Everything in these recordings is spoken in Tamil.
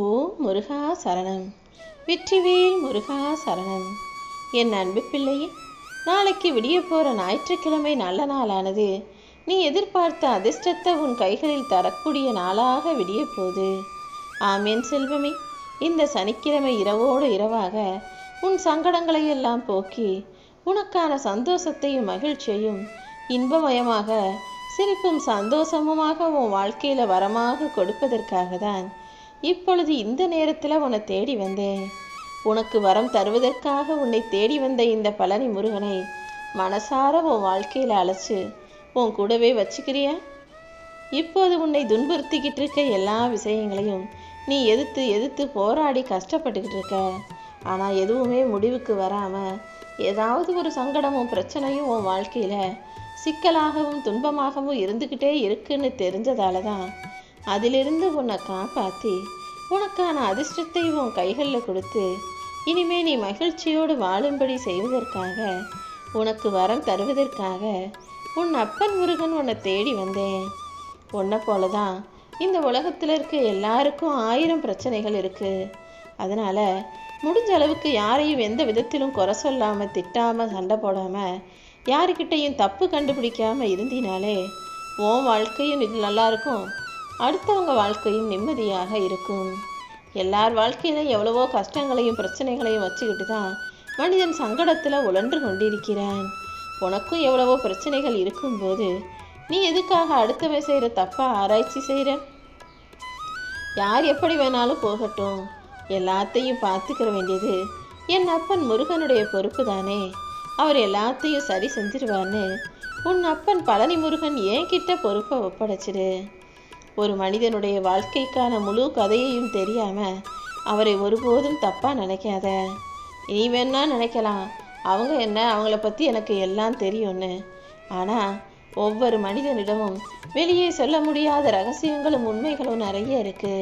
ஓ முருகா சரணம். வெற்றிவேல் முருகா சரணம். என் அன்பு பிள்ளையே நாளைக்கு விடிய போகிற ஞாயிற்றுக்கிழமை நல்ல நாளானது. நீ எதிர்பார்த்த அதிர்ஷ்டத்தை உன் கைகளில் தரக்கூடிய நாளாக விடிய போகுது. ஆமேன் செல்வமே. இந்த சனிக்கிழமை இரவோடு இரவாக உன் சங்கடங்களை எல்லாம் போக்கி உனக்கான சந்தோஷத்தையும் மகிழ்ச்சியையும் இன்பமயமாக சிரிப்பும் சந்தோஷமுமாக உன் வாழ்க்கையில் வரமாக கொடுப்பதற்காக தான் இப்பொழுது இந்த நேரத்தில் உன்னை தேடி வந்தேன். உனக்கு வரம் தருவதற்காக உன்னை தேடி வந்த இந்த பழனி முருகனை மனசார உன் வாழ்க்கையில் அழைச்சு உன் கூடவே வச்சுக்கிறியா? இப்போது உன்னை துன்புறுத்திக்கிட்டு இருக்க எல்லா விஷயங்களையும் நீ எதிர்த்து எதிர்த்து போராடி கஷ்டப்பட்டுக்கிட்டு இருக்க. ஆனால் எதுவுமே முடிவுக்கு வராமல் ஏதாவது ஒரு சங்கடமும் பிரச்சனையும் உன் வாழ்க்கையில் சிக்கலாகவும் துன்பமாகவும் இருந்துக்கிட்டே இருக்குன்னு தெரிஞ்சதால தான் அதிலிருந்து உன்னை காப்பாற்றி உனக்கான அதிர்ஷ்டத்தை உன் கைகளில் கொடுத்து இனிமே நீ மகிழ்ச்சியோடு வாழும்படி செய்வதற்காக உனக்கு வரம் தருவதற்காக உன் அப்பன் முருகன் உன்னை தேடி வந்தேன். உன்னை போல தான் இந்த உலகத்தில் இருக்க எல்லாருக்கும் ஆயிரம் பிரச்சனைகள் இருக்குது அதனால் முடிஞ்ச அளவுக்கு யாரையும் எந்த விதத்திலும் குறை சொல்லாமல் திட்டாமல் சண்டை போடாமல் யாருக்கிட்டையும் தப்பு கண்டுபிடிக்காமல் இருந்தினாலே உன் வாழ்க்கையும் இது நல்லா இருக்கும். அடுத்தவங்க வாழ்க்கையும் நிம்மதியாக இருக்கும். எல்லார் வாழ்க்கையில் எவ்வளவோ கஷ்டங்களையும் பிரச்சனைகளையும் வச்சுக்கிட்டு தான் மனிதன் சங்கடத்தில் உழன்று கொண்டிருக்கிறான். உனக்கும் எவ்வளவோ பிரச்சனைகள் இருக்கும்போது நீ எதுக்காக அடுத்தவன் செய்கிற தப்பா ஆராய்ச்சி செய்கிற யார் எப்படி வேணாலும் போகட்டும். எல்லாத்தையும் பார்த்துக்கிற வேண்டியது என் அப்பன் முருகனுடைய பொறுப்பு தானே அவர் எல்லாத்தையும் சரி செஞ்சிருவான்னு உன் அப்பன் பழனி முருகன் ஏன் கிட்ட பொறுப்பை ஒப்படைச்சிடு ஒரு மனிதனுடைய வாழ்க்கைக்கான முழு கதையையும் தெரியாம அவரை ஒருபோதும் தப்பா நினைக்காத. நீ வேணா நினைக்கலாம். அவங்க என்ன அவங்கள பற்றி எனக்கு எல்லாம் தெரியும்னு. ஆனால் ஒவ்வொரு மனிதனிடமும் வெளியே சொல்ல முடியாத ரகசியங்களும் உண்மைகளும் நிறைய இருக்கு.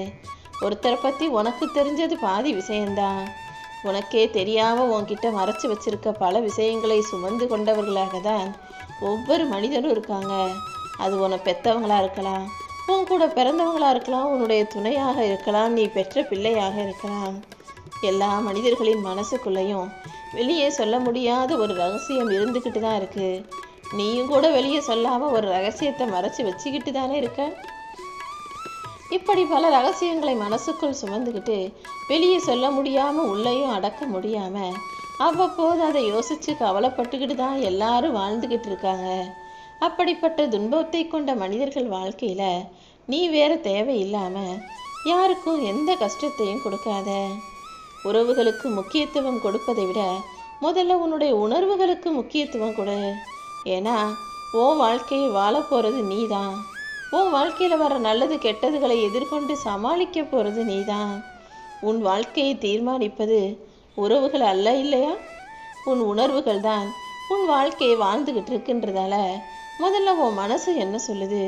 ஒருத்தரை பற்றி உனக்கு தெரிஞ்சது பாதி விஷயம்தான். உனக்கே தெரியாம உன்கிட்ட மறைச்சு வச்சிருக்க பல விஷயங்களை சுமந்து கொண்டவர்களாக தான் ஒவ்வொரு மனிதனும் இருக்காங்க. அது உன பெத்தவங்களா இருக்கலாம். உன் கூட பிறந்தவங்களா இருக்கலாம் உன்னுடைய துணையாக இருக்கலாம் நீ பெற்ற பிள்ளையாக இருக்கலாம். எல்லா மனிதர்களின் மனசுக்குள்ளேயும் வெளியே சொல்ல முடியாத ஒரு ரகசியம் இருந்துக்கிட்டு தான் இருக்கு. நீயும் கூட வெளியே சொல்லாம ஒரு ரகசியத்தை மறைச்சு வச்சுக்கிட்டு தானே இருக்க? இப்படி பல ரகசியங்களை மனசுக்குள் சுமந்துக்கிட்டு வெளியே சொல்ல முடியாம உள்ளேயும் அடக்க முடியாம அவ்வப்போது அதை யோசிச்சு கவலைப்பட்டுக்கிட்டு தான் எல்லாரும் வாழ்ந்துக்கிட்டு இருக்காங்க. அப்படிப்பட்ட துன்பத்தை கொண்ட மனிதர்கள் வாழ்க்கையில் நீ வேற தேவையில்லாமல் யாருக்கும் எந்த கஷ்டத்தையும் கொடுக்காத. உறவுகளுக்கு முக்கியத்துவம் கொடுப்பதை விட முதல்ல உன்னுடைய உணர்வுகளுக்கு முக்கியத்துவம் கொடு. ஏன்னா உன் வாழ்க்கையை வாழ நீ தான் உன் வாழ்க்கையில் வர நல்லது கெட்டதுகளை எதிர்கொண்டு சமாளிக்க போகிறது நீ தான் உன் வாழ்க்கையை தீர்மானிப்பது உறவுகள் அல்ல இல்லையா? உன் உணர்வுகள் தான் உன் வாழ்க்கையை வாழ்ந்துக்கிட்டு இருக்குன்றதால முதல்ல உன் மனசு என்ன சொல்லுது?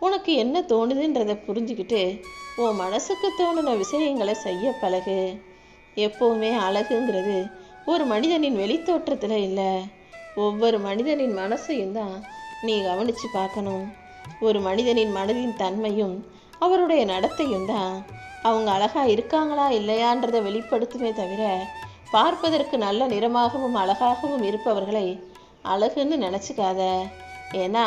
உனக்கு என்ன தோணுதுன்றதை புரிஞ்சுக்கிட்டு உன் மனசுக்கு தோணுன விஷயங்களை செய்ய பழகு. எப்போவுமே அழகுங்கிறது ஒரு மனிதனின் வெளித்தோற்றத்தில் இல்லை. ஒவ்வொரு மனிதனின் மனசையும் தான் நீ கவனித்து பார்க்கணும். ஒரு மனிதனின் மனதின் தன்மையும் அவருடைய நடத்தையும் தான். அவங்க அழகாக இருக்காங்களா இல்லையான்றதை வெளிப்படுத்துமே தவிர பார்ப்பதற்கு நல்ல நிறமாகவும் அழகாகவும் இருப்பவர்களை அழகுன்னு நினச்சிக்காத. ஏன்னா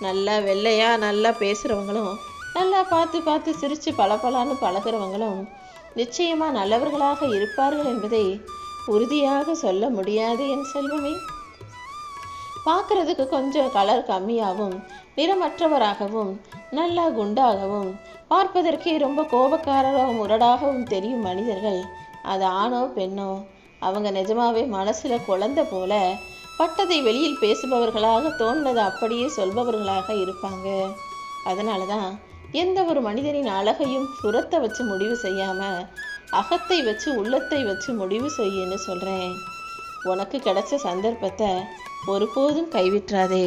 நல்லா வெள்ளையா நல்லா பேசுகிறவங்களும் நல்லா பார்த்து பார்த்து சிரித்து பளபளன்னு பழகிறவங்களும் நிச்சயமாக நல்லவர்களாக இருப்பார்கள் என்பதை உறுதியாக சொல்ல முடியாது என் செல்வமே. பார்க்கறதுக்கு கொஞ்சம் கலர் கம்மியாகவும் நிறமற்றவராகவும் நல்லா குண்டாகவும் பார்ப்பதற்கே ரொம்ப கோபக்காரராகவும் முரடாகவும் தெரியும் மனிதர்கள். அது ஆணோ பெண்ணோ அவங்க நிஜமாவே மனசுல குழந்தை போல பட்டதை வெளியில் பேசுபவர்களாக தோன்றதை அப்படியே சொல்பவர்களாக இருப்பாங்க. அதனால தான் எந்த ஒரு மனிதனின் அழகையும் புறத்தை வச்சு முடிவு செய்யாம அகத்தை வச்சு உள்ளத்தை வச்சு முடிவு செய்யுன்னு சொல்கிறேன் உனக்கு கிடைச்ச சந்தர்ப்பத்தை ஒருபோதும் கைவிட்றாதே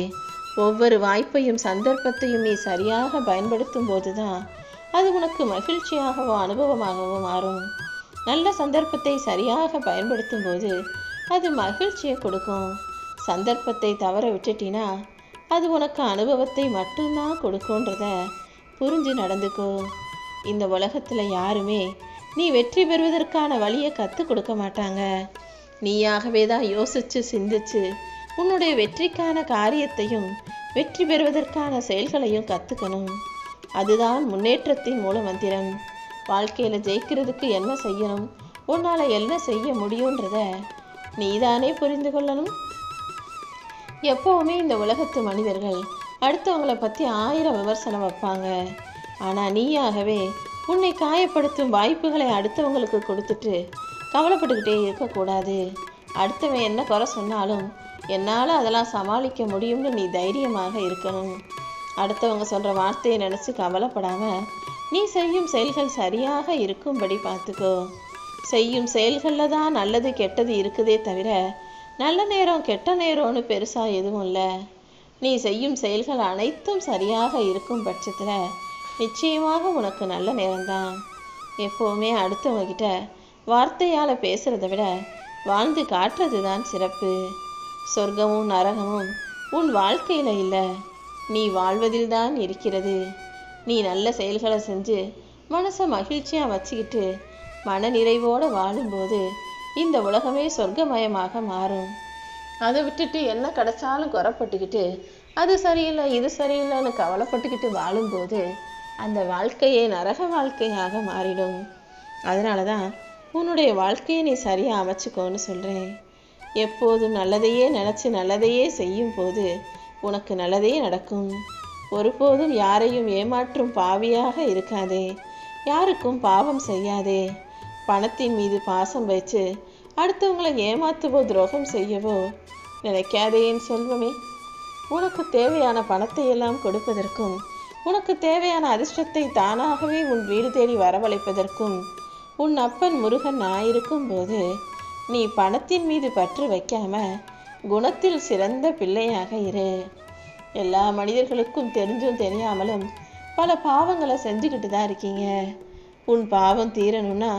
ஒவ்வொரு வாய்ப்பையும் சந்தர்ப்பத்தையும் நீ சரியாக பயன்படுத்தும் போது தான் அது உனக்கு மகிழ்ச்சியாகவோ அனுபவமாகவோ மாறும். நல்ல சந்தர்ப்பத்தை சரியாக பயன்படுத்தும் போது அது மகிழ்ச்சியை கொடுக்கும். சந்தர்ப்பத்தை தவற விட்டுட்டினா அது உனக்கு அனுபவத்தை மட்டும்தான் கொடுக்குன்றத புரிஞ்சு நடந்துக்கோ. இந்த உலகத்தில் யாருமே நீ வெற்றி பெறுவதற்கான வழியை கற்றுக் கொடுக்க மாட்டாங்க. நீயாகவே தான் யோசிச்சு சிந்திச்சு உன்னுடைய வெற்றிக்கான காரியத்தையும் வெற்றி பெறுவதற்கான செயல்களையும் கற்றுக்கணும் அதுதான் முன்னேற்றத்தின் மூல மந்திரம். வாழ்க்கையில் ஜெயிக்கிறதுக்கு என்ன செய்யணும்? உன்னால் என்ன செய்ய முடியுன்றத நீதானே புரிந்து கொள்ளணும். எப்போவுமே இந்த உலகத்து மனிதர்கள் அடுத்தவங்களை பற்றி ஆயிரம் விமர்சனம் வைப்பாங்க. ஆனால் நீயாகவே உன்னை காயப்படுத்தும் வாய்ப்புகளை அடுத்தவங்களுக்கு கொடுத்துட்டு கவலைப்பட்டுக்கிட்டே இருக்கக்கூடாது. அடுத்தவன் என்ன குறை சொன்னாலும் என்னால் அதெல்லாம் சமாளிக்க முடியும்னு நீ தைரியமாக இருக்கணும். அடுத்தவங்க சொல்கிற வார்த்தையை நினச்சி கவலைப்படாமல் நீ செய்யும் செயல்கள் சரியாக இருக்கும்படி பார்த்துக்கோ. செய்யும் செயல்களில் தான் நல்லது கெட்டது இருக்குதே தவிர நல்ல நேரம் கெட்ட நேரம்னு பெருசாக எதுவும் இல்லை நீ செய்யும் செயல்கள் அனைத்தும் சரியாக இருக்கும் பட்சத்தில் நிச்சயமாக உனக்கு நல்ல நேரம்தான். எப்போவுமே அடுத்தவங்கிட்ட வார்த்தையால் பேசுகிறத விட வாழ்ந்து காட்டுறது தான் சிறப்பு. சொர்க்கமும் நரகமும் உன் வாழ்க்கையில் இல்லை. நீ வாழ்வதில் தான் இருக்கிறது. நீ நல்ல செயல்களை செஞ்சு மனசை மகிழ்ச்சியாக வச்சுக்கிட்டு மன நிறைவோடு வாழும்போது இந்த உலகமே சொர்க்கமயமாக மாறும். அதை விட்டுட்டு என்ன கிடைச்சாலும் குறப்பட்டுக்கிட்டு அது சரியில்லை இது சரியில்லைன்னு கவலைப்பட்டுக்கிட்டு வாழும்போது அந்த வாழ்க்கையே நரக வாழ்க்கையாக மாறிடும். அதனால தான் உன்னுடைய வாழ்க்கையை நீ சரியாக அமைச்சுக்கோன்னு சொல்கிறேன் எப்போதும் நல்லதையே நினச்சி நல்லதையே செய்யும் போது உனக்கு நல்லதே நடக்கும். ஒருபோதும் யாரையும் ஏமாற்றும் பாவியாக இருக்காதே. யாருக்கும் பாவம் செய்யாதே. பணத்தின் மீது பாசம் வச்சு அடுத்தவங்களை ஏமாத்துவோ துரோகம் செய்யவோ நினைக்காதே என் செல்வமே. உனக்கு தேவையான பணத்தை எல்லாம் கொடுப்பதற்கும் உனக்கு தேவையான அதிர்ஷ்டத்தை தானாகவே உன் வீடு தேடி வரவழைப்பதற்கும் உன் அப்பன் முருகன் நான் இருக்கும்போது நீ பணத்தின் மீது பற்று வைக்காம குணத்தில் சிறந்த பிள்ளையாக இரு. எல்லா மனிதர்களுக்கும் தெரிஞ்சும் தெரியாமலும் பல பாவங்களை செஞ்சுக்கிட்டு தான் இருக்கீங்க. உன் பாவம் தீரணும்னா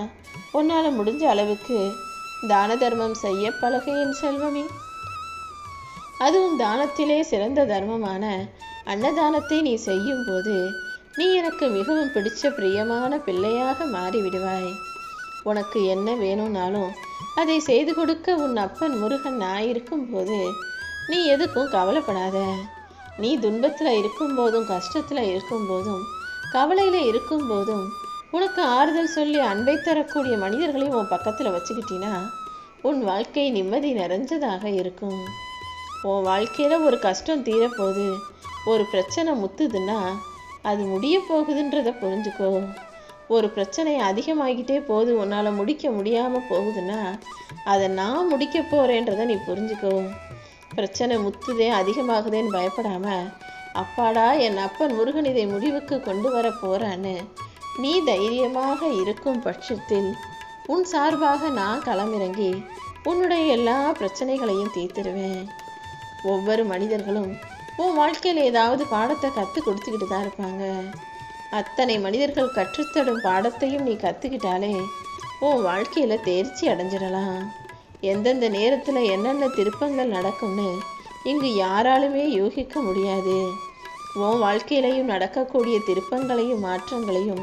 உன்னால் முடிஞ்ச அளவுக்கு தான தர்மம் செய்ய பழகையின் செல்வமே. அதுவும் தானத்திலே சிறந்த தர்மமான அன்னதானத்தை நீ செய்யும்போது நீ எனக்கு மிகவும் பிடிச்ச பிரியமான பிள்ளையாக மாறிவிடுவாய். உனக்கு என்ன வேணும்னாலும் அதை செய்து கொடுக்க உன் அப்பன் முருகன் நான் இருக்கும்போது நீ எதுக்கும் கவலைப்படாத. நீ துன்பத்தில் இருக்கும்போதும் கஷ்டத்தில் இருக்கும்போதும் கவலையில் இருக்கும்போதும் உனக்கு ஆறுதல் சொல்லி அன்பை தரக்கூடிய மனிதர்களையும் உன் பக்கத்தில் வச்சுக்கிட்டினா உன் வாழ்க்கை நிம்மதி நிறைஞ்சதாக இருக்கும். உன் வாழ்க்கையில் ஒரு கஷ்டம் தீரப்போகுது ஒரு பிரச்சனை முத்துதுன்னா அது முடிய போகுதுன்றதை புரிஞ்சுக்கோ. ஒரு பிரச்சனை அதிகமாகிட்டே போகுது உன்னால் முடிக்க முடியாமல் போகுதுன்னா அதை நான் முடிக்க போகிறேன்றதை நீ புரிஞ்சுக்கோ. பிரச்சனை முத்துதே அதிகமாகுதேன்னு பயப்படாமல் அப்பாடா என் அப்பன் முருகன் இதை முடிவுக்கு கொண்டு வர போகிறான்னு நீ தைரியமாக இருக்கும் பட்சத்தில் உன் சார்பாக நான் களமிறங்கி உன்னுடைய எல்லா பிரச்சனைகளையும் தீர்த்திருவேன் ஒவ்வொரு மனிதர்களும் உன் வாழ்க்கையில் ஏதாவது பாடத்தை கற்றுக் கொடுத்துக்கிட்டு தான் இருப்பாங்க. அத்தனை மனிதர்கள் கற்றுத்தரும் பாடத்தையும் நீ கற்றுக்கிட்டாலே உன் வாழ்க்கையில் தேர்ச்சி அடைஞ்சிடலாம். எந்தெந்த நேரத்தில் என்னென்ன திருப்பங்கள் நடக்கும்னு இங்கு யாராலுமே யூகிக்க முடியாது. உன் வாழ்க்கையிலையும் நடக்கக்கூடிய திருப்பங்களையும் மாற்றங்களையும்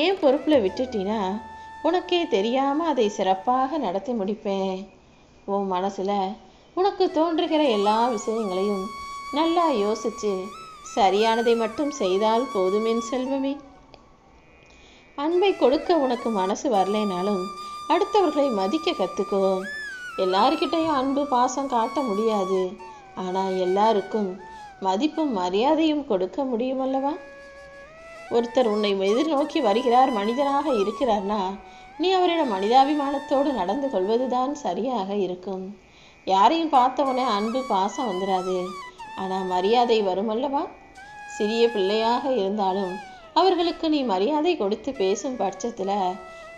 ஏன் பொறுப்பில் விட்டுட்டினா உனக்கே தெரியாமல் அதை சிறப்பாக நடத்தி முடிப்பேன். உன் மனசில் உனக்கு தோன்றுகிற எல்லா விஷயங்களையும் நல்லா யோசிச்சு சரியானதை மட்டும் செய்தால் போதுமென் செல்வமே. அன்பை கொடுக்க உனக்கு மனசு வரலைனாலும் அடுத்தவர்களை மதிக்க கற்றுக்கோ எல்லார்கிட்டையும் அன்பு பாசம் காட்ட முடியாது. ஆனால் எல்லாருக்கும் மதிப்பும் மரியாதையும் கொடுக்க முடியுமல்லவா ஒருத்தர் உன்னை எதிர்நோக்கி வருகிறார் மனிதனாக இருக்கிறார்னா நீ அவரிடம் மனிதாபிமானத்தோடு நடந்து கொள்வதுதான் சரியாக இருக்கும். யாரையும் பார்த்தவனே அன்பு பாசம் வந்துடாது ஆனால் மரியாதை வருமல்லவா? சிறிய பிள்ளையாக இருந்தாலும் அவர்களுக்கு நீ மரியாதை கொடுத்து பேசும் பட்சத்தில்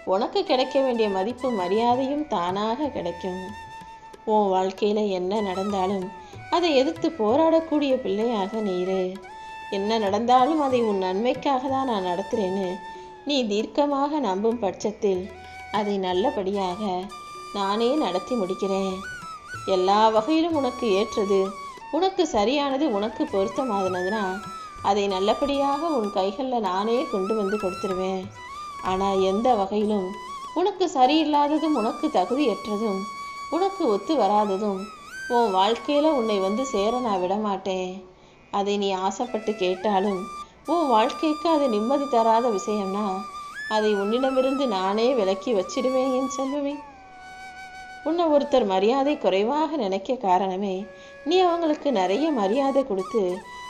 உனக்கு கிடைக்க வேண்டிய மதிப்பு மரியாதையும் தானாக கிடைக்கும். உன் வாழ்க்கையில் என்ன நடந்தாலும் அதை எதிர்த்து போராடக்கூடிய பிள்ளையாக நீ இரு. என்ன நடந்தாலும் அதை உன் நன்மைக்காக தான் நான் நடத்துகிறேன்னு நீ தீர்க்கமாக நம்பும் பட்சத்தில் அதை நல்லபடியாக நானே நடத்தி முடிக்கிறேன். எல்லா வகையிலும் உனக்கு ஏற்றது உனக்கு சரியானது உனக்கு பொருத்தமானதுன்னா அதை நல்லபடியாக உன் கைகளில் நானே கொண்டு வந்து கொடுத்துருவேன். ஆனால் எந்த வகையிலும் உனக்கு சரியில்லாததும் உனக்கு தகுதியற்றதும் உனக்கு ஒத்து வராததும் உன் வாழ்க்கையில் உன்னை வந்து சேர நான் விடமாட்டேன். அதை நீ ஆசைப்பட்டு கேட்டாலும் உன் வாழ்க்கைக்கு அது நிம்மதி தராத விஷயம்னா அதை உன்னிடமிருந்து நானே விலக்கி வச்சிடுவேன் என் செல்வமே. உன்னை ஒருத்தர் மரியாதை குறைவாக நினைக்க காரணமே நீ அவங்களுக்கு நிறைய மரியாதை கொடுத்து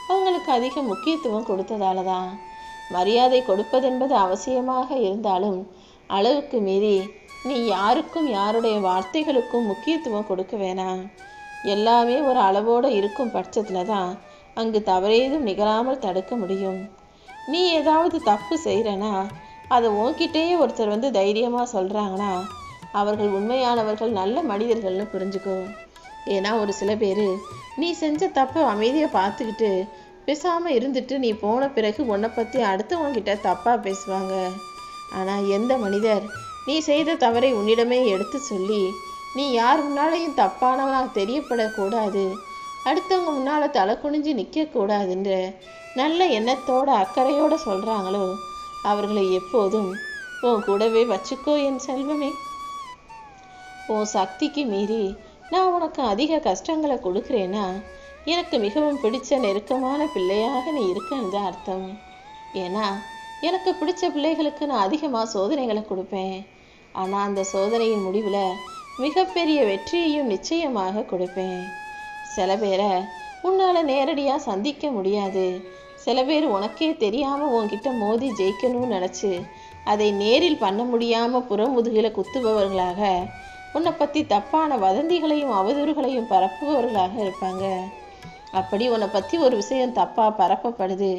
அவங்களுக்கு அதிக முக்கியத்துவம் கொடுத்ததால தான் மரியாதை கொடுப்பதென்பது அவசியமாக இருந்தாலும் அளவுக்கு மீறி நீ யாருக்கும் யாருடைய வார்த்தைகளுக்கும் முக்கியத்துவம் கொடுக்க வேணாம். எல்லாமே ஒரு அளவோடு இருக்கும் பட்சத்தில் தான் அங்கு தவறேதும் நிகழாமல் தடுக்க முடியும். நீ ஏதாவது தப்பு செய்கிறனா அதை உன்கிட்டயே ஒருத்தர் வந்து தைரியமாக சொல்கிறாங்கன்னா அவர்கள் உண்மையானவர்கள் நல்ல மனிதர்கள்னு புரிஞ்சுக்கோ. ஏன்னா ஒரு சில பேர் நீ செஞ்ச தப்பு அமைதியை பார்த்துக்கிட்டு பேசாமல் இருந்துட்டு நீ போன பிறகு உன்னை பற்றி அடுத்தவங்கிட்ட தப்பாக பேசுவாங்க. ஆனால் எந்த மனிதர் நீ செய்த தவறை உன்னிடமே எடுத்து சொல்லி நீ யார் முன்னாலேயும் தப்பானவனாக தெரியப்படக்கூடாது. அடுத்தவங்க முன்னால் தலை குனிஞ்சு நிற்கக்கூடாதுன்ற நல்ல எண்ணத்தோட அக்கறையோடு சொல்கிறாங்களோ அவர்களை எப்போதும் உன் கூடவே வச்சுக்கோ என் செல்வமே. உன் சக்திக்கு மீறி நான் உனக்கு அதிக கஷ்டங்களை கொடுக்குறேன்னா எனக்கு மிகவும் பிடிச்ச நெருக்கமான பிள்ளையாக நீ இருக்கன்னு தான் அர்த்தம். ஏன்னா எனக்கு பிடிச்ச பிள்ளைகளுக்கு நான் அதிகமாக சோதனைகளை கொடுப்பேன். ஆனால் அந்த சோதனையின் முடிவில் மிகப்பெரிய வெற்றியையும் நிச்சயமாக கொடுப்பேன். சில பேரை உன்னால் நேரடியாக சந்திக்க முடியாது. சில பேர் உனக்கே தெரியாமல் உன்கிட்ட மோதி ஜெயிக்கணும்னு நினச்சி அதை நேரில் பண்ண முடியாமல் புறமுதுகில் குத்துபவர்களாக உன்னை பற்றி தப்பான வதந்திகளையும் அவதூறுகளையும் பரப்புபவர்களாக இருப்பாங்க. அப்படி உன்னை பற்றி ஒரு விஷயம் தப்பாக பரப்பப்படுது.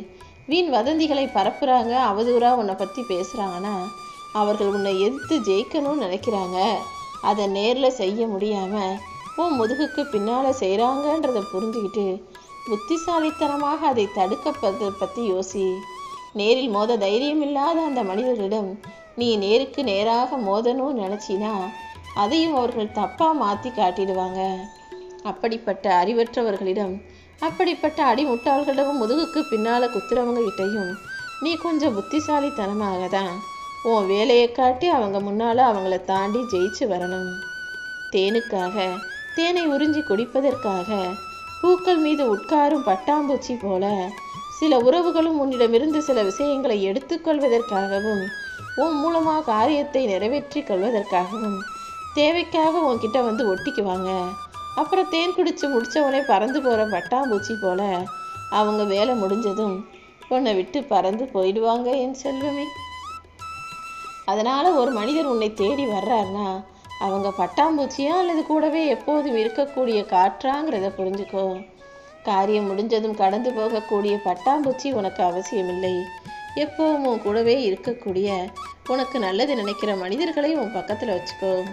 வீண் வதந்திகளை பரப்புகிறாங்க அவதூறாக உன்னை பற்றி பேசுகிறாங்கன்னா அவர்கள் உன்னை எதிர்த்து ஜெயிக்கணும்னு நினைக்கிறாங்க. அதை நேரில் செய்ய முடியாமல் உன் முதுகுக்கு பின்னால் செய்கிறாங்கன்றதை புரிஞ்சுக்கிட்டு புத்திசாலித்தனமாக அதை தடுக்கப்பதை பற்றி யோசி. நேரில் மோத தைரியம் இல்லாத அந்த மனிதர்களிடம் நீ நேருக்கு நேராக மோதணும்னு நினச்சினா அதையும் அவர்கள் தப்பாக மாற்றி காட்டிடுவாங்க. அப்படிப்பட்ட அறிவற்றவர்களிடம் அப்படிப்பட்ட அடிமுட்டாள்களிடம் முதுகுக்கு பின்னால் குத்துறவங்க கிட்டையும் நீ கொஞ்சம் புத்திசாலித்தனமாக தான். உன் வேலையை காட்டி அவங்க முன்னால் அவங்கள தாண்டி ஜெயிச்சு வரணும். தேனுக்காக தேனை உறிஞ்சி குடிப்பதற்காக பூக்கள் மீது உட்காரும் பட்டாம்பூச்சி போல சில உறவுகளும் உன்னிடமிருந்து சில விஷயங்களை எடுத்துக்கொள்வதற்காகவும் உன் மூலமாக காரியத்தை நிறைவேற்றி கொள்வதற்காகவும் தேவைக்காக உன்கிட்ட வந்து ஒட்டிக்குவாங்க. அப்புறம் தேன் குடித்து முடித்தவனே பறந்து போகிற பட்டாம்பூச்சி போல அவங்க வேலை முடிஞ்சதும் உன்னை விட்டு பறந்து போயிடுவாங்க என் செல்வமே. அதனால் ஒரு மனிதர் உன்னை தேடி வர்றாருன்னா அவங்க பட்டாம்பூச்சியா அல்லது கூடவே எப்போதும் இருக்கக்கூடிய காற்றாங்கிறத புரிஞ்சுக்கோ. காரியம் முடிஞ்சதும் கடந்து போகக்கூடிய பட்டாம்பூச்சி உனக்கு அவசியமில்லை. எப்பவும் உன் கூடவே இருக்கக்கூடிய உனக்கு நல்லது நினைக்கிற மனிதர்களை உன் பக்கத்தில் வச்சுக்கோ.